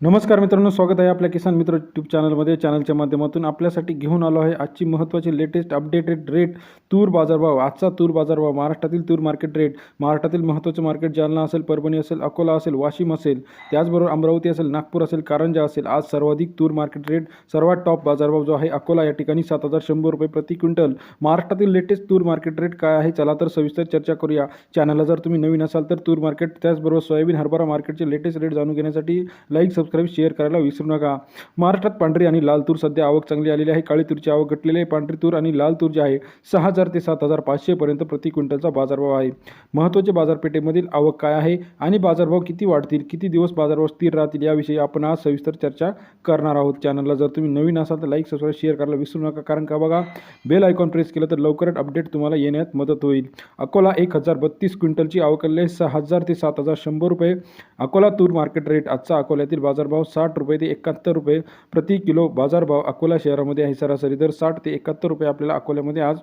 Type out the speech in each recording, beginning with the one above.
नमस्कार मित्रांनो स्वागत आहे आपल्या किसान मित्र यूट्यूब चॅनलमध्ये. चॅनलच्या माध्यमातून आपल्यासाठी घेऊन आलो आहे आजची महत्त्वाची लेटेस्ट अपडेटेड रेट तूर बाजारभाव. आजचा तूर बाजारभाव महाराष्ट्रातील तूर मार्केट रेट महाराष्ट्रातील महत्त्वाचे मार्केट जालना असेल परभणी असेल अकोला असेल वाशिम असेल त्याचबरोबर अमरावती असेल नागपूर असेल कारंजा असेल आज सर्वाधिक तूर मार्केट रेट सर्वात टॉप बाजारभाव जो आहे अकोला या ठिकाणी सात हजार शंभर रुपये प्रति क्विंटल. महाराष्ट्रातील लेटेस्ट तूर मार्केट रेट काय आहे? चला तर सविस्तर चर्चा करूया. चॅनलला जर तुम्ही नवीन असाल तर तूर मार्केट त्याचबरोबर सोयाबीन हरभरा मार्केटचे लेटेस्ट रेट जाणून घेण्यासाठी लाईक सबस्क्राईब शेअर करायला विसरू नका. महाराष्ट्रात पांढरी आणि लाल तूर सध्या आवक चांगली आलेली आहे. काळी तूरची आवक घटलेली आहे. पांढरी तूर आणि लाल तूर जे आहे सहा हजार ते सात हजार पाचशेपर्यंत प्रति क्विंटलचा बाजारभाव आहे. महत्त्वाचे बाजारपेठेमधील आवक काय आहे आणि बाजारभाव किती वाढतील किती दिवस बाजारभाव स्थिर राहतील याविषयी आपण आज सविस्तर चर्चा करणार आहोत चॅनलला. जर तुम्ही नवीन असाल तर लाईक सबस्क्राईब शेअर करायला विसरू नका कारण का बघा बेल आयकॉन प्रेस केलं तर लवकरच अपडेट तुम्हाला येण्यात मदत होईल. अकोला एक हजार बत्तीस क्विंटलची आवक आलेली आहे. सहा हजार ते सात हजार शंभर रुपये. अकोला तूर मार्केट रेट आजचा अकोल्यातील बाजारभाव साठ रुपये ते एकाहत्तर रुपये प्रति किलो. बाजारभाव अकोला शहरामध्ये आहे सरासरी दर साठ ते एकाहत्तर रुपये आपल्याला अकोल्यामध्ये आज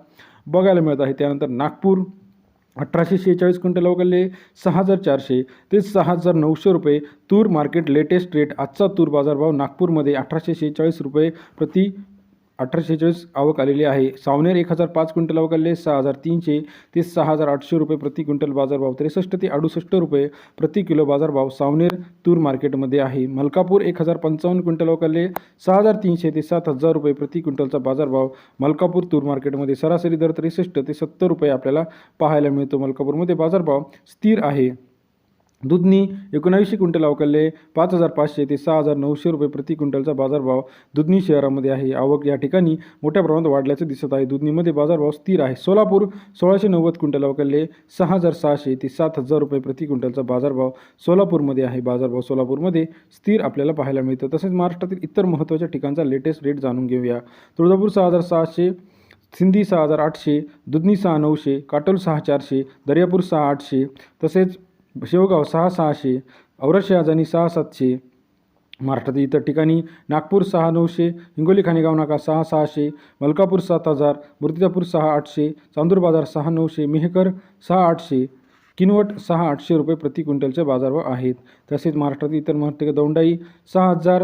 बघायला मिळत आहे. त्यानंतर नागपूर अठराशे शेहेचाळीस क्विंटल वगैरे सहा हजार चारशे ते सहा हजार नऊशे रुपये. तूर मार्केट लेटेस्ट रेट आजचा तूर बाजारभाव नागपूरमध्ये अठराशे शेहेचाळीस रुपये प्रति अठराशे शेहेचाळीस आवक आलेली आहे. सावनेर एक हजार पाच क्विंटल आवक आलेले सहा हजार तीनशे ते सहा हजार आठशे रुपये प्रति क्विंटल बाजारभाव. त्रेसष्ट ते अडुसष्ट रुपये प्रति किलो बाजारभाव सावनेर तूर मार्केटमध्ये आहे. मलकापूर एक हजार पंचावन्न क्विंटल आवक आलेले सहा हजार तीनशे ते सात हजार रुपये प्रति क्विंटलचा बाजारभाव मलकापूर तूर मार्केटमध्ये सरासरी दर त्रेसष्ट ते सत्तर रुपये आपल्याला पाहायला मिळतो. मलकापूरमध्ये बाजारभाव स्थिर आहे. दुधनी एकोणावीसशे क्विंटल अवकालले पाच हजार पाचशे ते सहा हजार नऊशे रुपये प्रति क्विंटलचा बाजारभाव दुधनी शहरामध्ये आहे. आवक या ठिकाणी मोठ्या प्रमाणात वाढल्याचं दिसत आहे. दुधनीमध्ये बाजारभाव स्थिर आहे. सोलापूर सोळाशे नव्वद क्विंटल अवकालले सहा हजार सहाशे ते सात हजार रुपये प्रति क्विंटलचा बाजारभाव सोलापूरमध्ये आहे. बाजारभाव सोलापूरमध्ये स्थिर आपल्याला पाहायला मिळतं. तसेच महाराष्ट्रातील इतर महत्त्वाच्या ठिकाणचा लेटेस्ट रेट जाणून घेऊया. तुळजापूर सहा हजार सहाशे सिंधी सहा हजार आठशे दुधनी सहा नऊशे काटोल सहा चारशे दर्यापूर सहा आठशे तसेच शेवगाव सहा सहाशे औरशे आजानी सहा सातशे महाराष्ट्रातील इतर ठिकाणी नागपूर सहा नऊशे हिंगोली खानेगाव नाका सहा सहाशे मलकापूर सात हजार मूर्तिजापूर सहा आठशे चांदूर बाजार सहा नऊशे मेहकर सहा आठशे किनवट सहा आठशे रुपये प्रति क्विंटलचे बाजारभाव आहेत. तसेच महाराष्ट्रातील इतर महत्त्व दौंडाई सहा हजार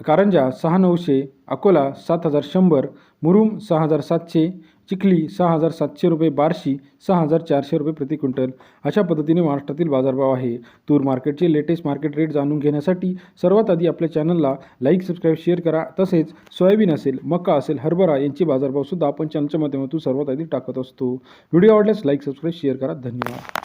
कारंजा सहा नऊशे अकोला सात हजार शंभर मुरुम सहा हजार सातशे चिखली सहा हजार सातशे रुपये बार्शी सहा हजार चारशे रुपये प्रति क्विंटल. अशा पद्धतीने महाराष्ट्रातील बाजारभाव आहे. तूर मार्केटचे लेटेस्ट मार्केट रेट जाणून घेण्यासाठी सर्वात आधी आपल्या चॅनलला लाईक सबस्क्राईब शेअर करा. तसेच सोयाबीन असेल मका असेल हरभरा यांचे बाजारभावसुद्धा आपण चॅनलच्या माध्यमातून सर्वात आधी टाकत असतो. व्हिडिओ आवडल्यास लाईक सबस्क्राईब शेअर करा. धन्यवाद.